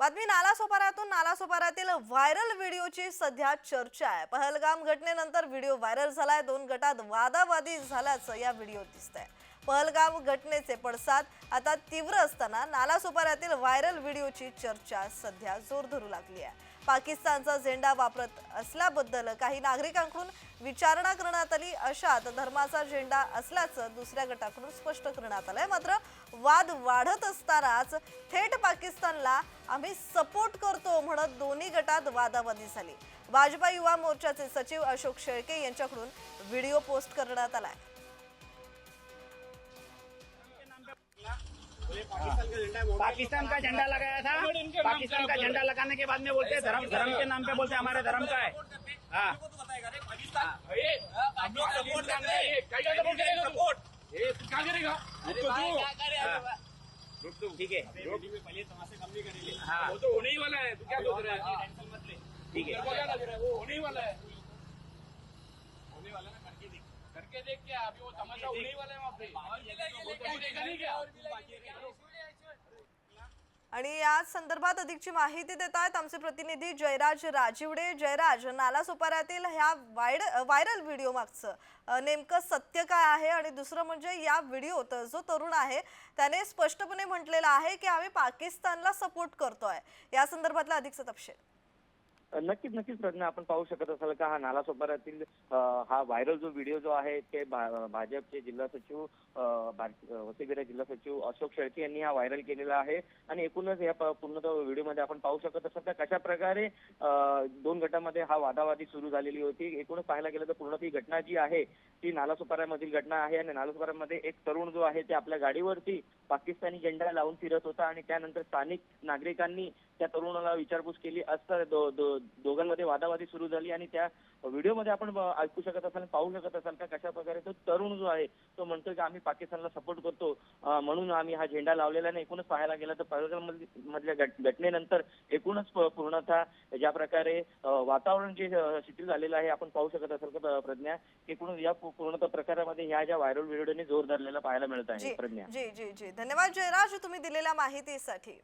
बातमी नालासोपाऱ्यातून नालासोपाऱ्यातील व्हायरल व्हिडिओची सध्या चर्चा आहे. पहलगाम घटनेनंतर व्हिडिओ व्हायरल झालाय. दोन गटात वादावादी झाल्याचं या व्हिडिओत आहे पहलगाम घटनेचे पडसाद आता तीव्र असताना नालासोपाऱ्यातील व्हायरल व्हिडिओची चर्चा सध्या जोर धरू लागली आहे. पाकिस्तानचा झेंडा वापरत असल्याबद्दल काही नागरिकांकडून विचारणा करण्यात आली. अशात धर्माचा झेंडा असल्याचं दुसऱ्या गटाकडून स्पष्ट करण्यात आलंय. मात्र वाद वाढत असतानाच थेट पाकिस्तानला आम्ही सपोर्ट करतो म्हणत दोन्ही गटात वादावादी झाली. भाजपा युवा मोर्चाचे सचिव अशोक शेळके यांच्याकडून व्हिडिओ पोस्ट करण्यात आलाय. पाकिस्तान का झंडा लगाया था। पाकिस्तान का झंडा लगाने के बाद में बोलते हैं धर्म धर्म के नाम पे बोलते हैं हमारे धर्म का है। हाँ। क्या करेगा ठीक है। हाँ। वो तो होने ही वाला है तू क्या सोच रहा है? ठीक है। को है? वो होने ही वाला है। होने वाला है ना करके देख। करके देख क्या अभी वो तमाशा होने ही वाला है वहाँ पे। तो देखा नहीं क्या? आणि या संदर्भात अधिकची माहिती देत आहेत आमचे प्रतिनिधी जयराज राजिवडे. जयराज नालासोपाऱ्यातील ह्या वायड व्हायरल व्हिडिओ मागचं नेमकं सत्य काय आहे? आणि दुसरं म्हणजे या व्हिडिओत जो तरुण आहे त्याने स्पष्टपणे म्हटलेलं आहे की आम्ही पाकिस्तानला सपोर्ट करतोय. या संदर्भातला अधिकचा तपशील. नक्कीच नक्कीच प्रज्ञा आपण पाहू शकत असाल का हा नालासोपाऱ्यातील हा व्हायरल जो व्हिडिओ जो आहे ते भा- भाजपचे जिल्हा सचिव अ, जिल्हा सचिव अशोक शेळके यांनी हा व्हायरल केलेला आहे. आणि एकूणच या प- पूर्ण व्हिडिओमध्ये आपण पाहू शकत असाल तर कशा प्रकारे दोन गटामध्ये हा वादावादी सुरू झालेली होती. एकूणच पाहायला गेलं तर पूर्ण ती घटना जी आहे ती नालासोपाऱ्यामधील घटना आहे आणि नालासोपाऱ्यामध्ये एक तरुण जो आहे ते आपल्या गाडीवरती पाकिस्तानी झेंडा लावून फिरत होता आणि त्यानंतर स्थानिक नागरिकांनी त्या तरुणाला विचारपूस केली. असता दो- दो- दोघांमध्ये वादावादी सुरू झाली आणि त्या व्हिडिओमध्ये आपण ऐकू शकत असाल पाहू शकत असाल का कशा प्रकारे तो तरुण जो आहे तो म्हणतो की आम्ही पाकिस्तानला सपोर्ट करतो. म्हणून आम्ही हा झेंडा लावलेला नाही. एकूणच पाहायला गेलं तर मधली- मधल्या घट- घटनेनंतर एकूणच पूर्णतः ज्या प्रकारे वातावरण जे शिथिल झालेलं आहे आपण पाहू शकत असाल का प- प्रज्ञा एकूणच या पूर्णतः प्रकारामध्ये ह्या ज्या व्हायरल व्हिडिओने जोर धरलेला पाहायला मिळत आहे प्रज्ञा. जी जी जी. धन्यवाद जयराज तुम्ही दिलेल्या माहितीसाठी.